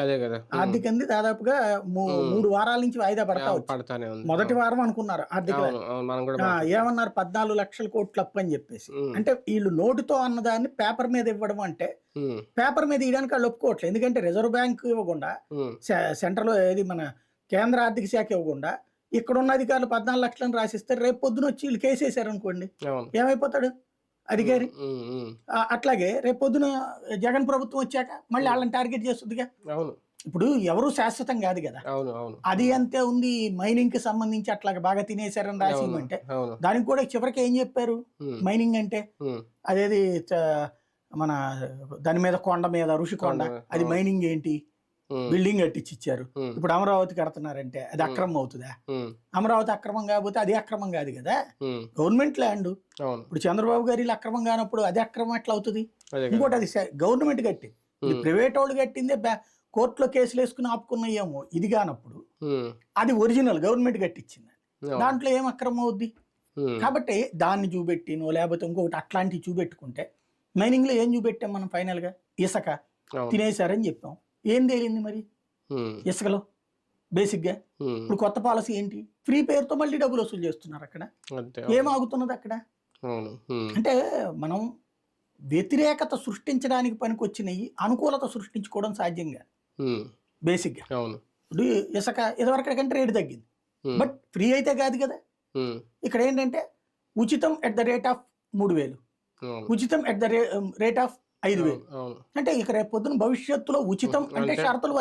అదే కదా. ఆర్థికంది దాదాపుగా మూడు వారాల నుంచి వాయిదా పడతా పడతానే ఉంది. మొదటి వారం అనుకున్నారు ఆర్థిక ఏమన్నారు? పద్నాలుగు లక్షల కోట్లు అప్పు అని చెప్పేసి. అంటే వీళ్ళు నోటుతో అన్నదాన్ని పేపర్ మీద ఇవ్వడం అంటే పేపర్ మీద ఇవ్వడానికి వాళ్ళు ఒప్పుకోవట్లేదు. ఎందుకంటే రిజర్వ్ బ్యాంక్ ఇవ్వకుండా సెంట్రల్ ఏది మన కేంద్ర ఆర్థిక శాఖ ఇవ్వకుండా ఇక్కడ ఉన్న అధికారులు పద్నాలుగు లక్షలను రాసిస్తే రేపు పొద్దున వచ్చి వీళ్ళు కేసు వేశారు అనుకోండి ఏమైపోతాడు? ఆ, అట్లాగే రేపు పొద్దున జగన్ ప్రభుత్వం వచ్చాక మళ్ళీ వాళ్ళని టార్గెట్ చేస్తుందిగా. అవును. ఇప్పుడు ఎవరు శాశ్వతం కాదు కదా. అవును అవును. అది అంతే ఉంది? మైనింగ్కి సంబంధించి అట్లాగా బాగా తినేశారని రాసిందంటే. అవును దానికి కూడా చివరికి ఏం చెప్పారు? మైనింగ్ అంటే? అదేది మన దాని మీద కొండ మీద ఋషికొండ కొండ, అది. మైనింగ్ ఏంటి? బిల్డింగ్ కట్టించి ఇచ్చారు ఇప్పుడు అమరావతి కడుతున్నారంటే అది అక్రమం అవుతుందా? అమరావతి అక్రమం కాకపోతే అది అక్రమం కాదు కదా? Government land. ఇప్పుడు చంద్రబాబు గారి అక్రమం కానప్పుడు అది అక్రమం ఎట్లా అవుతుంది? ఇంకోటి అది గవర్నమెంట్ కట్టింది. ప్రైవేట్ వాళ్ళు కట్టిందే కోర్టులో కేసులు వేసుకుని ఆపుకున్నాయేమో ఇది కానప్పుడు అది ఒరిజినల్ గవర్నమెంట్ కట్టించింది దాంట్లో ఏం అక్రమం అవుద్ది? కాబట్టి దాన్ని చూపెట్టినో లేకపోతే ఇంకొకటి అట్లాంటివి చూపెట్టుకుంటే మైనింగ్లో ఏం చూపెట్టాం మనం ఫైనల్గా ఇసుక. తినేశారని చెప్పాం. ఏం తేలింది మరి? ఇసుకలో బేసిక్గా? ఇప్పుడు కొత్త పాలసీ ఏంటి? ఫ్రీ పేరుతో మళ్ళీ డబ్బులు వసూలు చేస్తున్నారు అక్కడ. ఏం ఆగుతున్నది అక్కడ? అంటే మనం వ్యతిరేకత సృష్టించడానికి పనికొచ్చినవి అనుకూలత సృష్టించుకోవడం సాధ్యం కాదు ఉమ్, బేసిక్గా ఇప్పుడు ఇసుక ఇదివరకు కంటే రేటు తగ్గింది. బట్ ఫ్రీ అయితే కాదు కదా? ఇక్కడ ఏంటంటే ఉచితం ఎట్ ద రేట్ ఆఫ్ మూడు వేలు. ఉచితం ఎట్ ద రేట్ ఆఫ్ ఐదు వేలు. అంటే ఇక రేపు పొద్దున భవిష్యత్తులో ఉచితం అంటే అంటే- షరతులు